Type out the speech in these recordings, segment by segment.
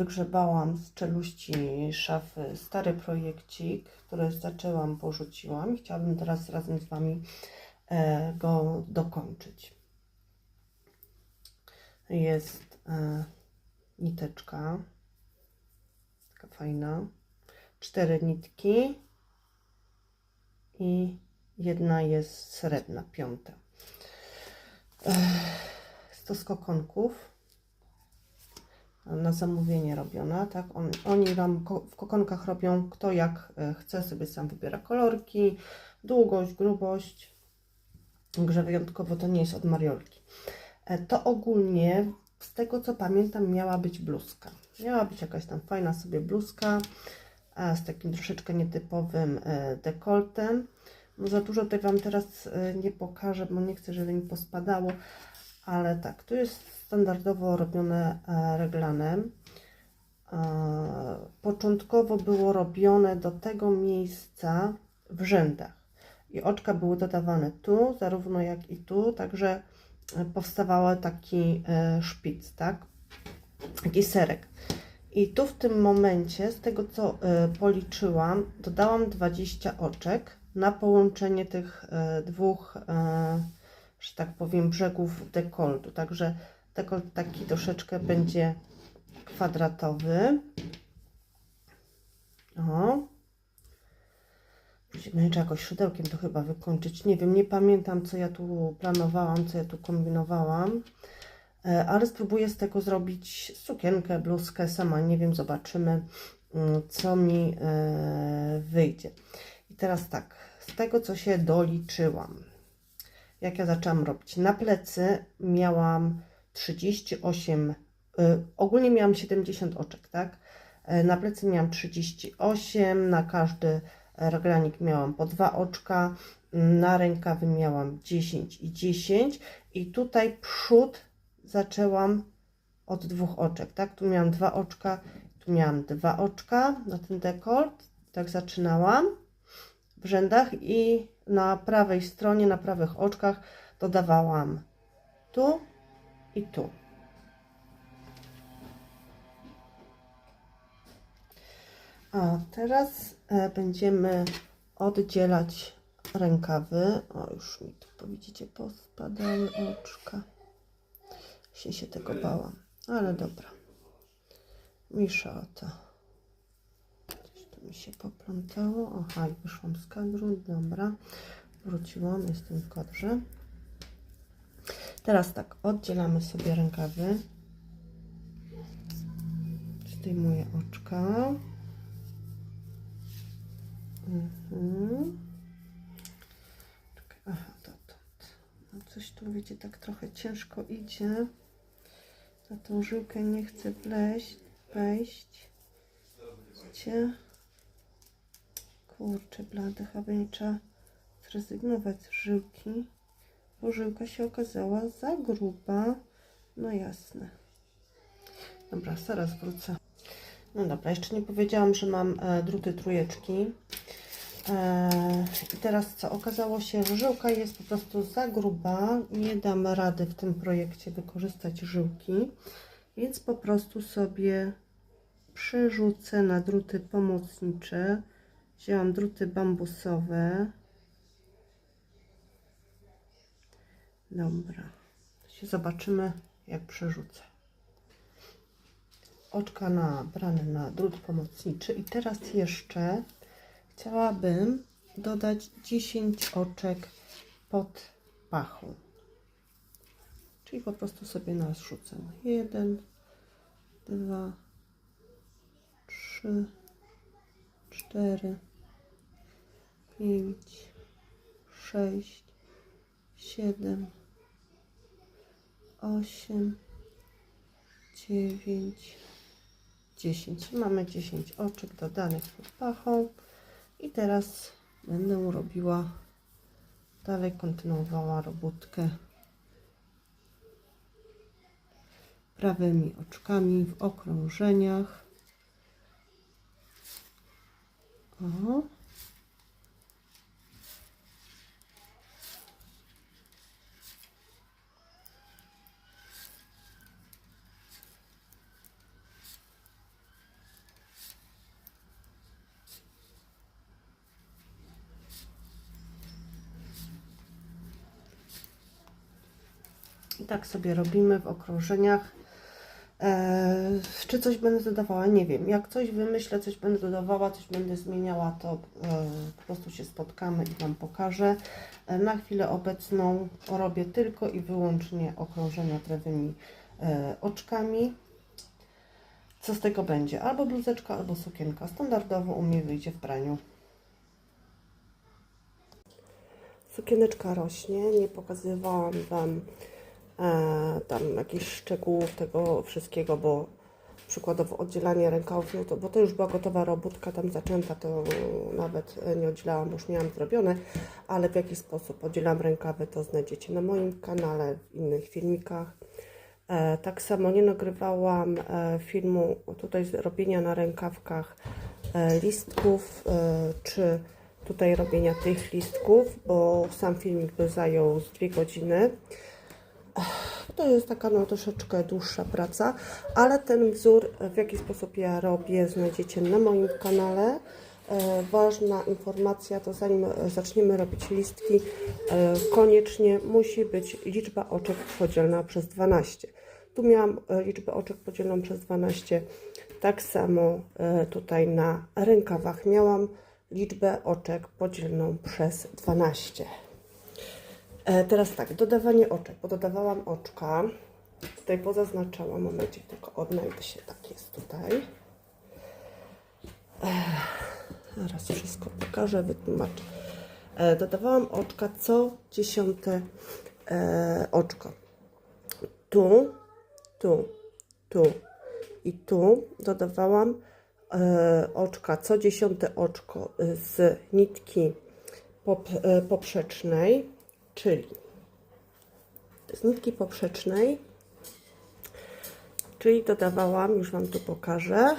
wygrzebałam z czeluści szafy stary projekcik, który zaczęłam, porzuciłam. Chciałabym teraz razem z Wami e, go dokończyć. Jest e, niteczka, taka fajna, cztery nitki i jedna jest srebrna, piąta. 100 skokonków na zamówienie robiona, tak? On, oni Wam ko- w kokonkach robią kto jak e, chce, sobie sam wybiera kolorki, długość, grubość. Także wyjątkowo to nie jest od Mariolki. E, To ogólnie, z tego co pamiętam, miała być bluzka. Miała być jakaś tam fajna sobie bluzka a z takim troszeczkę nietypowym e, dekoltem. No za dużo tutaj Wam teraz e, nie pokażę, bo nie chcę, żeby mi pospadało, ale tak, tu jest standardowo robione e, reglanem. E, Początkowo było robione do tego miejsca w rzędach i oczka były dodawane tu, zarówno jak i tu, także e, powstawał taki szpic, tak? Taki serek. I tu w tym momencie, z tego co policzyłam, dodałam 20 oczek na połączenie tych dwóch, że tak powiem, brzegów dekoltu. Także dekolt taki troszeczkę będzie kwadratowy. O. Później jeszcze jakoś szydełkiem to chyba wykończyć. Nie wiem, nie pamiętam co ja tu planowałam, co ja tu kombinowałam. E, Ale spróbuję z tego zrobić sukienkę, bluzkę, sama nie wiem, zobaczymy mm, co mi e, wyjdzie. I teraz tak, z tego co się doliczyłam, jak ja zaczęłam robić, na plecy miałam 38, y, ogólnie miałam 70 oczek, tak? E, Na plecy miałam 38, na każdy reglanik miałam po dwa oczka, na rękawy miałam 10 i 10 i tutaj przód zaczęłam od dwóch oczek, tak? Tu miałam dwa oczka, tu miałam dwa oczka na ten dekolt, tak zaczynałam w rzędach i na prawej stronie, na prawych oczkach dodawałam tu i tu. A teraz e, będziemy oddzielać rękawy. O, już mi tu, widzicie, pospadały oczka. Się się tego bałam, ale dobra. Misza o to. Coś tu mi się poplątało. Aha, wyszłam z kadru. Dobra. Wróciłam, jestem w kadrze. Teraz tak, oddzielamy sobie rękawy. Zdejmuję oczka. Mhm. Aha, dotąd. No coś tu, wiecie, tak trochę ciężko idzie. Na tą żyłkę nie chcę wleźć, wejść. Widzicie? Kurczę, blady, chyba nie trzeba zrezygnować z żyłki, bo żyłka się okazała za gruba. No jasne. Dobra, zaraz wrócę. No dobra, jeszcze nie powiedziałam, że mam e, druty trójeczki. E, I teraz co? Okazało się, że żyłka jest po prostu za gruba. Nie dam rady w tym projekcie wykorzystać żyłki, więc po prostu sobie przerzucę na druty pomocnicze. Wzięłam druty bambusowe. Dobra. Się zobaczymy, jak przerzucę. Oczka nabrane na drut pomocniczy. I teraz jeszcze chciałabym dodać 10 oczek pod pachą. Czyli po prostu sobie narzucę. 1, 2, 3, 4, 5, 6, 7, 8, 9, 10. Mamy 10 oczek dodanych pod pachą. I teraz będę robiła, dalej kontynuowała robótkę prawymi oczkami w okrążeniach. O. tak sobie robimy w okrążeniach. Eee, czy coś będę dodawała? Nie wiem. Jak coś wymyślę, coś będę dodawała, coś będę zmieniała, to e, po prostu się spotkamy i Wam pokażę. E, na chwilę obecną robię tylko i wyłącznie okrążenia trawymi e, oczkami. Co z tego będzie? Albo bluzeczka, albo sukienka. Standardowo u mnie wyjdzie w praniu. Sukieneczka rośnie. Nie pokazywałam Wam e, tam jakichś szczegółów tego wszystkiego, bo przykładowo oddzielanie rękawów, to, bo to już była gotowa robótka tam zaczęta, to nawet nie oddzielałam, już miałam zrobione, ale w jaki sposób oddzielam rękawy, to znajdziecie na moim kanale, w innych filmikach. E, tak samo nie nagrywałam e, filmu tutaj z robienia na rękawkach e, listków, e, czy tutaj robienia tych listków, bo sam filmik by zajął z dwie godziny. To jest taka no, troszeczkę dłuższa praca, ale ten wzór, w jaki sposób ja robię, znajdziecie na moim kanale. E, ważna informacja to zanim e, zaczniemy robić listki, e, koniecznie musi być liczba oczek podzielona przez 12. Tu miałam e, liczbę oczek podzieloną przez 12, tak samo e, tutaj na rękawach miałam liczbę oczek podzieloną przez 12. E, teraz tak, dodawanie oczek, bo dodawałam oczka. Tutaj pozaznaczałam, momencie, tylko odnajdę się, tak jest tutaj. Zaraz wszystko pokażę, wytłumaczę. E, dodawałam oczka co dziesiąte e, oczko. Tu, tu, tu i tu dodawałam oczka, co dziesiąte oczko z nitki pop, poprzecznej, czyli z nitki poprzecznej, czyli dodawałam, już Wam tu pokażę,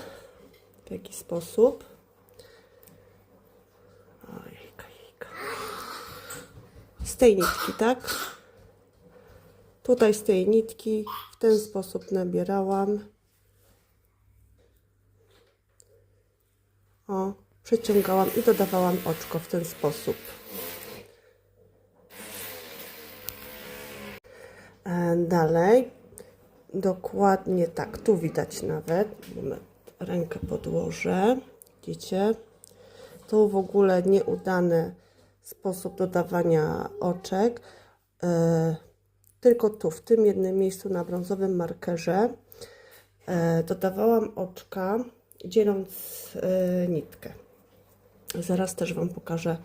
w jaki sposób. Ojejka, jejka. Z tej nitki, tak? Tutaj z tej nitki w ten sposób nabierałam. O, przeciągałam i dodawałam oczko w ten sposób. Dalej, dokładnie tak, tu widać nawet, rękę podłożę, widzicie, to w ogóle nieudany sposób dodawania oczek, e, tylko tu, w tym jednym miejscu na brązowym markerze e, dodawałam oczka, dzieląc e, nitkę. Zaraz też Wam pokażę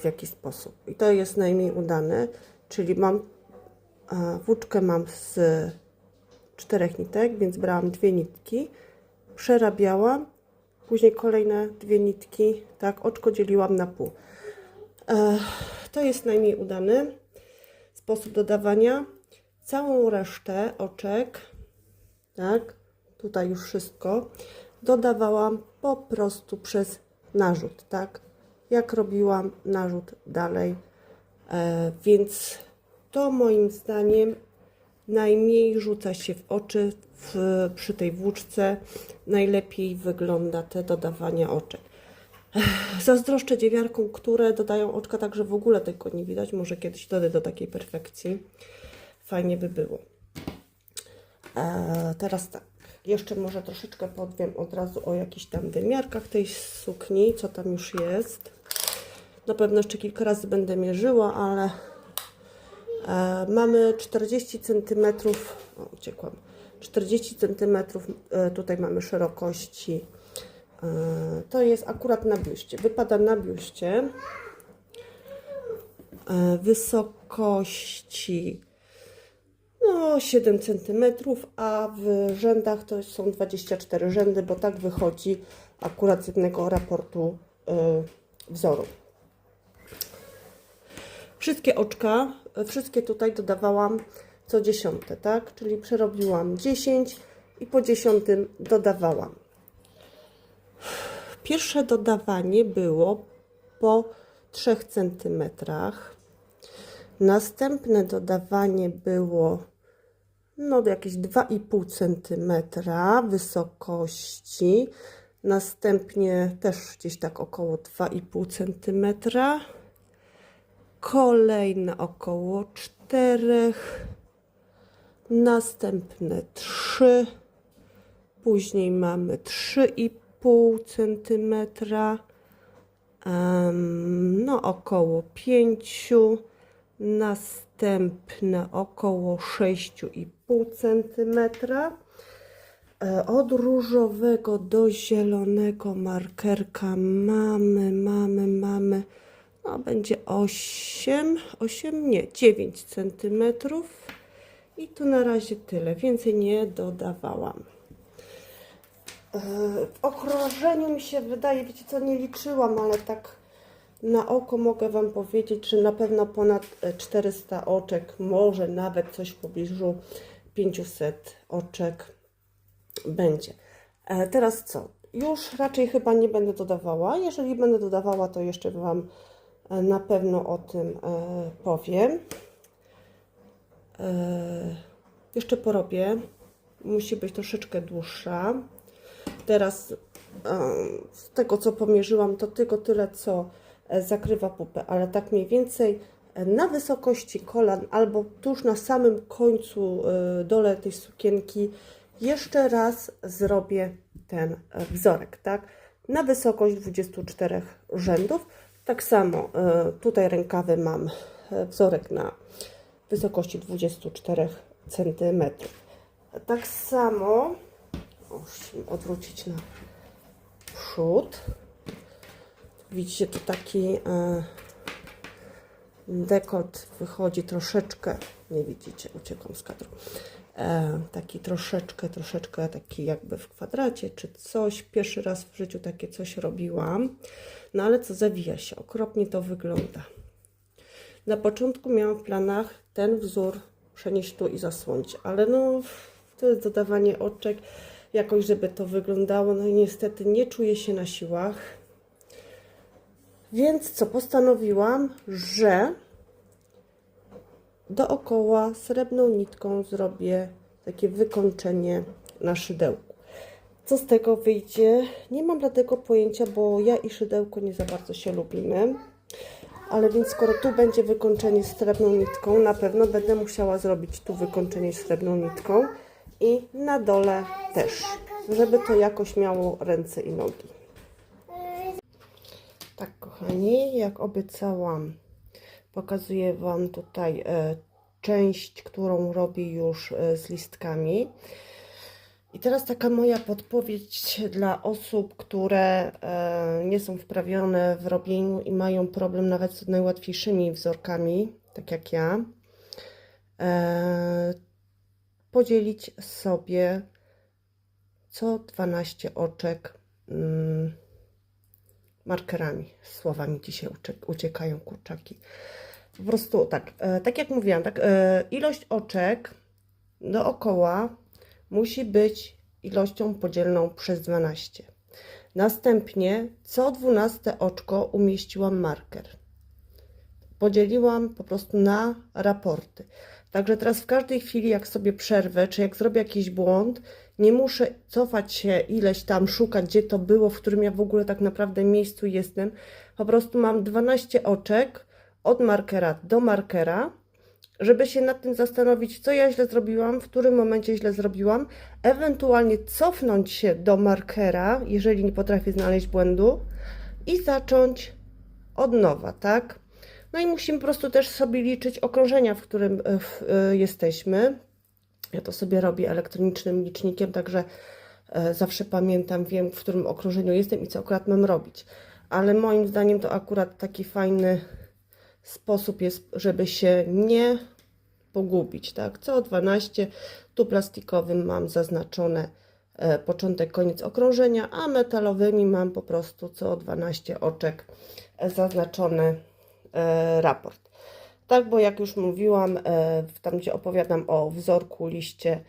w jaki sposób. I to jest najmniej udane, czyli mam włóczkę mam z czterech nitek, więc brałam dwie nitki, przerabiałam, później kolejne dwie nitki, tak, oczko dzieliłam na pół. E, to jest najmniej udany sposób dodawania. Całą resztę oczek, tak, tutaj już wszystko, dodawałam po prostu przez narzut, tak, jak robiłam narzut dalej, e, więc to moim zdaniem najmniej rzuca się w oczy w, przy tej włóczce, najlepiej wygląda te dodawania oczek. Zazdroszczę dziewiarkom, które dodają oczka tak, że w ogóle tego nie widać. Może kiedyś dojdę do takiej perfekcji. Fajnie by było. E, teraz tak. Jeszcze może troszeczkę podwiem od razu o jakichś tam wymiarkach tej sukni, co tam już jest. Na pewno jeszcze kilka razy będę mierzyła, ale mamy 40 cm. O, uciekłam. 40 cm e, tutaj mamy szerokości. E, to jest akurat na biuście. Wypada na biuście. E, wysokości no 7 cm, a w rzędach to są 24 rzędy, bo tak wychodzi akurat z jednego raportu e, wzoru. Wszystkie oczka, e, wszystkie tutaj dodawałam co dziesiąte, tak? Czyli przerobiłam 10 i po dziesiątym dodawałam. Pierwsze dodawanie było po 3 cm. Następne dodawanie było no jakieś 2,5 cm wysokości. Następnie też gdzieś tak około 2,5 cm. Kolejne około 4. następne 3, później mamy 3,5 cm, em, no około 5, następne około 6,5 cm. E, Od różowego do zielonego markerka mamy, mamy, mamy, no będzie 8, 8, nie, 9 centymetrów. I tu na razie tyle, więcej nie dodawałam. E, W okrążeniu mi się wydaje, wiecie co, nie liczyłam, ale tak na oko mogę Wam powiedzieć, że na pewno ponad e, 400 oczek, może nawet coś w pobliżu 500 oczek będzie. E, teraz co? Już raczej chyba nie będę dodawała. Jeżeli będę dodawała, to jeszcze Wam e, na pewno o tym e, powiem. E, jeszcze porobię. Musi być troszeczkę dłuższa. Teraz e, z tego co pomierzyłam, to tylko tyle co e, zakrywa pupę, ale tak mniej więcej e, na wysokości kolan albo tuż na samym końcu e, dole tej sukienki jeszcze raz zrobię ten e, wzorek, tak? Na wysokość 24 rzędów. Tak samo e, tutaj rękawy mam e, wzorek na wysokości 24 cm. Tak samo musimy odwrócić na przód. Widzicie, tu taki e, dekolt wychodzi troszeczkę, nie widzicie, uciekam z kadru. E, taki troszeczkę, troszeczkę taki jakby w kwadracie czy coś. Pierwszy raz w życiu takie coś robiłam. No ale co, zawija się, okropnie to wygląda. Na początku miałam w planach ten wzór przenieść tu i zasłonić, ale no to jest dodawanie oczek, jakoś żeby to wyglądało, no i niestety nie czuję się na siłach. Więc co, postanowiłam, że dookoła srebrną nitką zrobię takie wykończenie na szydełku. Co z tego wyjdzie? Nie mam dlatego pojęcia, bo ja i szydełko nie za bardzo się lubimy. Ale więc skoro tu będzie wykończenie srebrną nitką, na pewno będę musiała zrobić tu wykończenie srebrną nitką i na dole też, żeby to jakoś miało ręce i nogi. Tak, kochani, jak obiecałam, pokazuję Wam tutaj e, część, którą robię już e, z listkami. I teraz taka moja podpowiedź dla osób, które e, nie są wprawione w robieniu i mają problem nawet z najłatwiejszymi wzorkami, tak jak ja. E, podzielić sobie co 12 oczek mm, markerami. Słowa mi dzisiaj uciek- uciekają, kurczaki. Po prostu tak, e, tak jak mówiłam, tak, ilość oczek dookoła musi być ilością podzielną przez 12. Następnie co 12 oczko umieściłam marker. Podzieliłam po prostu na raporty. Także teraz w każdej chwili, jak sobie przerwę, czy jak zrobię jakiś błąd, nie muszę cofać się ileś tam, szukać, gdzie to było, w którym ja w ogóle tak naprawdę miejscu jestem. Po prostu mam 12 oczek od markera do markera, żeby się nad tym zastanowić, co ja źle zrobiłam, w którym momencie źle zrobiłam, ewentualnie cofnąć się do markera, jeżeli nie potrafię znaleźć błędu i zacząć od nowa, tak? No i musimy po prostu też sobie liczyć okrążenia, w którym e, w, e, jesteśmy. Ja to sobie robię elektronicznym licznikiem, także e, zawsze pamiętam, wiem, w którym okrążeniu jestem i co akurat mam robić. Ale moim zdaniem to akurat taki fajny sposób jest, żeby się nie pogubić, tak? Co 12, tu plastikowym mam zaznaczone e, początek, koniec okrążenia, a metalowymi mam po prostu co 12 oczek e, zaznaczony e, raport. Tak, bo jak już mówiłam, tam gdzie opowiadam o wzorku liście,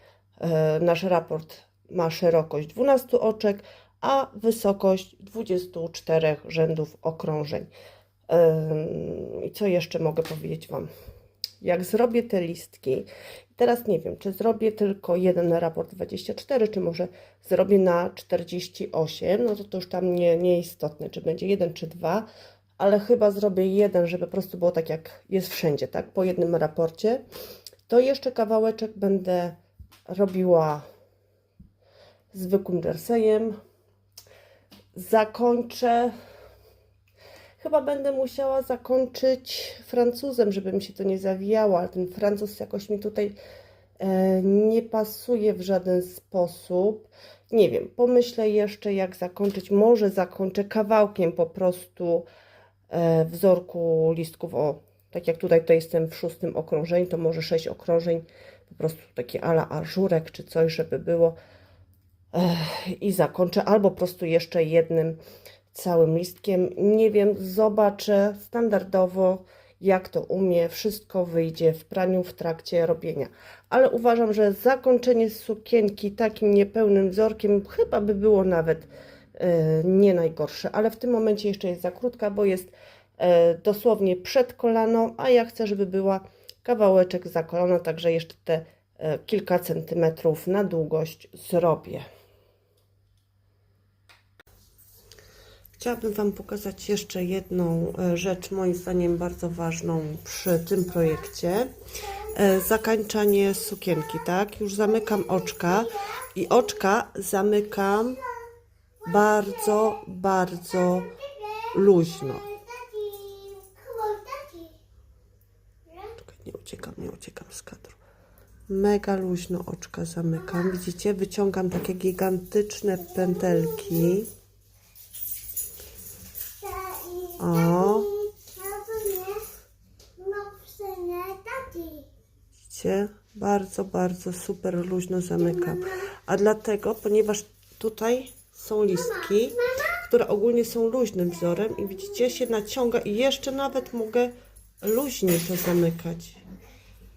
nasz raport ma szerokość 12 oczek, a wysokość 24 rzędów okrążeń. I co jeszcze mogę powiedzieć Wam? Jak zrobię te listki, teraz nie wiem, czy zrobię tylko jeden na raport 24, czy może zrobię na 48, no to to już tam nie, nieistotne, czy będzie jeden, czy dwa, ale chyba zrobię jeden, żeby po prostu było tak jak jest wszędzie, tak? Po jednym raporcie. To jeszcze kawałeczek będę robiła zwykłym dersejem. Zakończę. Chyba będę musiała zakończyć Francuzem, żeby mi się to nie zawijało, ale ten Francuz jakoś mi tutaj e, nie pasuje w żaden sposób. Nie wiem, pomyślę jeszcze jak zakończyć. Może zakończę kawałkiem po prostu e, wzorku listków. O, tak jak tutaj to jestem w szóstym okrążeniu, to może sześć okrążeń, po prostu takie ala ażurek czy coś, żeby było. I zakończę albo po prostu jeszcze jednym całym listkiem. Nie wiem, zobaczę standardowo, jak to umie. Wszystko wyjdzie w praniu w trakcie robienia. Ale uważam, że zakończenie sukienki takim niepełnym wzorkiem chyba by było nawet e, nie najgorsze. Ale w tym momencie jeszcze jest za krótka, bo jest e, dosłownie przed kolano, a ja chcę, żeby była kawałeczek za kolano, także jeszcze te e, kilka centymetrów na długość zrobię. Chciałabym Wam pokazać jeszcze jedną e, rzecz, moim zdaniem bardzo ważną przy tym projekcie. E, Zakańczanie sukienki, tak? Już zamykam oczka i oczka zamykam bardzo, bardzo luźno. Nie uciekam, nie uciekam z kadru. Mega luźno oczka zamykam. Widzicie? Wyciągam takie gigantyczne pętelki. O. Widzicie? Bardzo, bardzo super luźno zamykam. A dlatego, ponieważ tutaj są listki, które ogólnie są luźnym wzorem i widzicie, się naciąga i jeszcze nawet mogę luźniej to zamykać.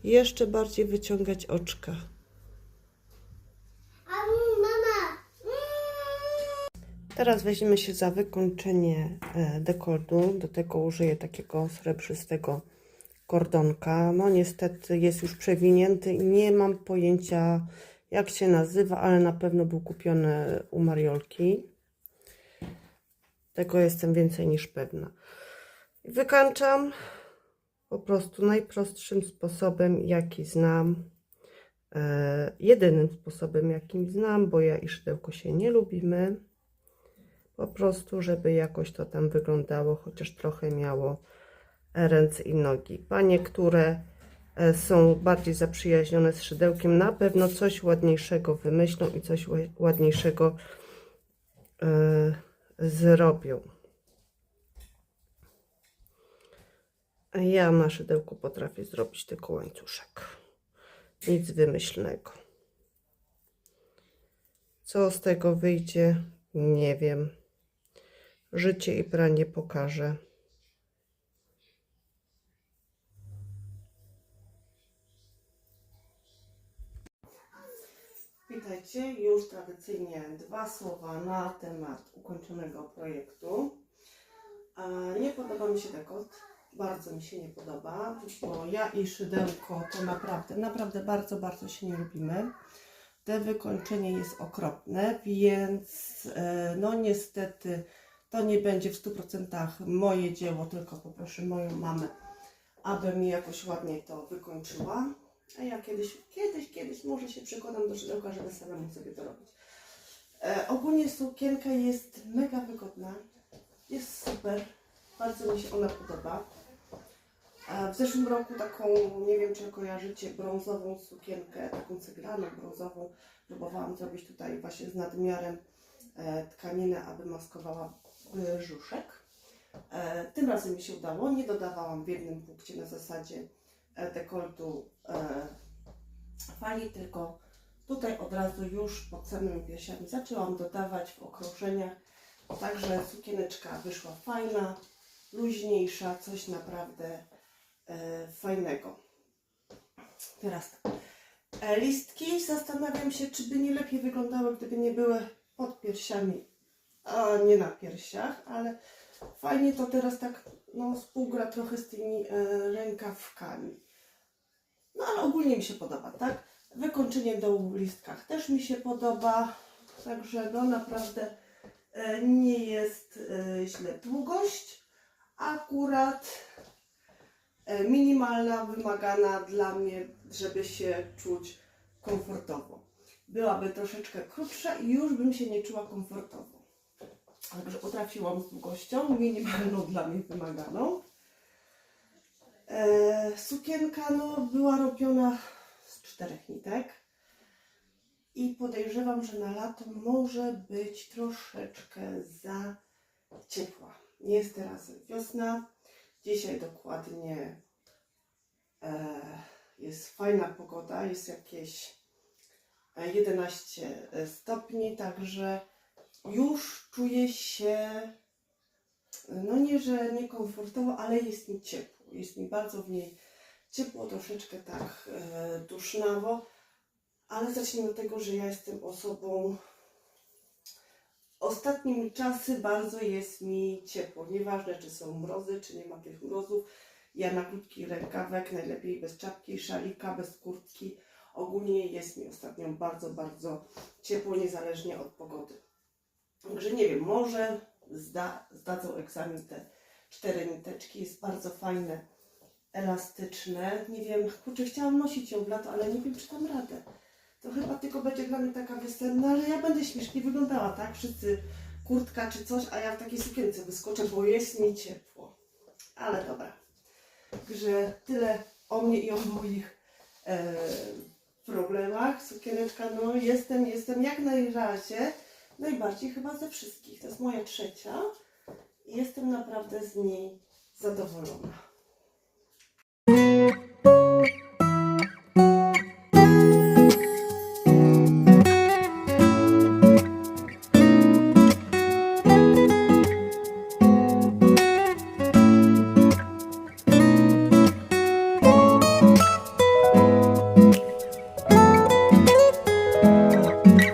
Jeszcze bardziej wyciągać oczka. Teraz weźmiemy się za wykończenie e, dekoltu. Do tego użyję takiego srebrzystego kordonka. No niestety jest już przewinięty i nie mam pojęcia jak się nazywa, ale na pewno był kupiony u Mariolki. Tego jestem więcej niż pewna. Wykańczam po prostu najprostszym sposobem, jaki znam. E, jedynym sposobem, jakim znam, bo ja i szydełko się nie lubimy. Po prostu, żeby jakoś to tam wyglądało, chociaż trochę miało ręce i nogi. Panie, które e, są bardziej zaprzyjaźnione z szydełkiem, na pewno coś ładniejszego wymyślą i coś ła- ładniejszego e, zrobią. Ja na szydełku potrafię zrobić tylko łańcuszek. Nic wymyślnego. Co z tego wyjdzie, nie wiem. Życie i pranie pokaże. Witajcie, już tradycyjnie dwa słowa na temat ukończonego projektu. Nie podoba mi się dekolt, bardzo mi się nie podoba, bo ja i szydełko to naprawdę, naprawdę bardzo, bardzo się nie lubimy. Te wykończenie jest okropne, więc e, no niestety to nie będzie w 100% moje dzieło, tylko poproszę moją mamę, aby mi jakoś ładnie to wykończyła. A ja kiedyś, kiedyś, kiedyś może się przekonam do szydełka, żeby samemu sobie to robić. E, ogólnie sukienka jest mega wygodna. Jest super. Bardzo mi się ona podoba. E, w zeszłym roku taką, nie wiem czy kojarzycie, brązową sukienkę, taką ceglaną, brązową, próbowałam zrobić tutaj właśnie z nadmiarem e, tkaninę, aby maskowała brzuszek. E, tym razem mi się udało. Nie dodawałam w jednym punkcie na zasadzie e, dekoltu e, fali, tylko tutaj od razu już pod samymi piersiami zaczęłam dodawać w okrążeniach. Także sukieneczka wyszła fajna, luźniejsza, coś naprawdę fajnego. Teraz tak. Listki zastanawiam się, czy by nie lepiej wyglądały, gdyby nie były pod piersiami, a nie na piersiach, ale fajnie to teraz tak no, współgra trochę z tymi e, rękawkami. No ale ogólnie mi się podoba, tak? Wykończenie dołu w listkach też mi się podoba, także no naprawdę e, nie jest e, źle. Długość akurat e, minimalna, wymagana dla mnie, żeby się czuć komfortowo. Byłaby troszeczkę krótsza i już bym się nie czuła komfortowo. Także utrafiłam z długością, minimalną dla mnie wymaganą. E, sukienka no, była robiona z czterech nitek i podejrzewam, że na lato może być troszeczkę za ciepła. Nie jest teraz wiosna. Dzisiaj dokładnie e, jest fajna pogoda, jest jakieś e, 11 stopni, także już czuję się, no nie, że niekomfortowo, ale jest mi ciepło. Jest mi bardzo w niej ciepło, troszeczkę tak e, dusznawo, ale zacznijmy od tego, że ja jestem osobą. Ostatnimi czasy bardzo jest mi ciepło. Nieważne, czy są mrozy, czy nie ma tych mrozów. Ja na krótki rękawek, najlepiej bez czapki, szalika, bez kurtki. Ogólnie jest mi ostatnio bardzo, bardzo ciepło, niezależnie od pogody. Także nie wiem, może zda, zdadzą egzamin te cztery niteczki. Jest bardzo fajne, elastyczne. Nie wiem, kurczę, chciałam nosić ją w lato, ale nie wiem, czy dam radę. To chyba tylko będzie dla mnie taka wiosenna, ale ja będę śmiesznie wyglądała, tak? Wszyscy kurtka czy coś, a ja w takiej sukience wyskoczę, bo jest mi ciepło. Ale dobra. Także tyle o mnie i o moich e, problemach. Sukieneczka, no jestem, jestem jak na razie najbardziej chyba ze wszystkich. To jest moja trzecia i jestem naprawdę z niej zadowolona.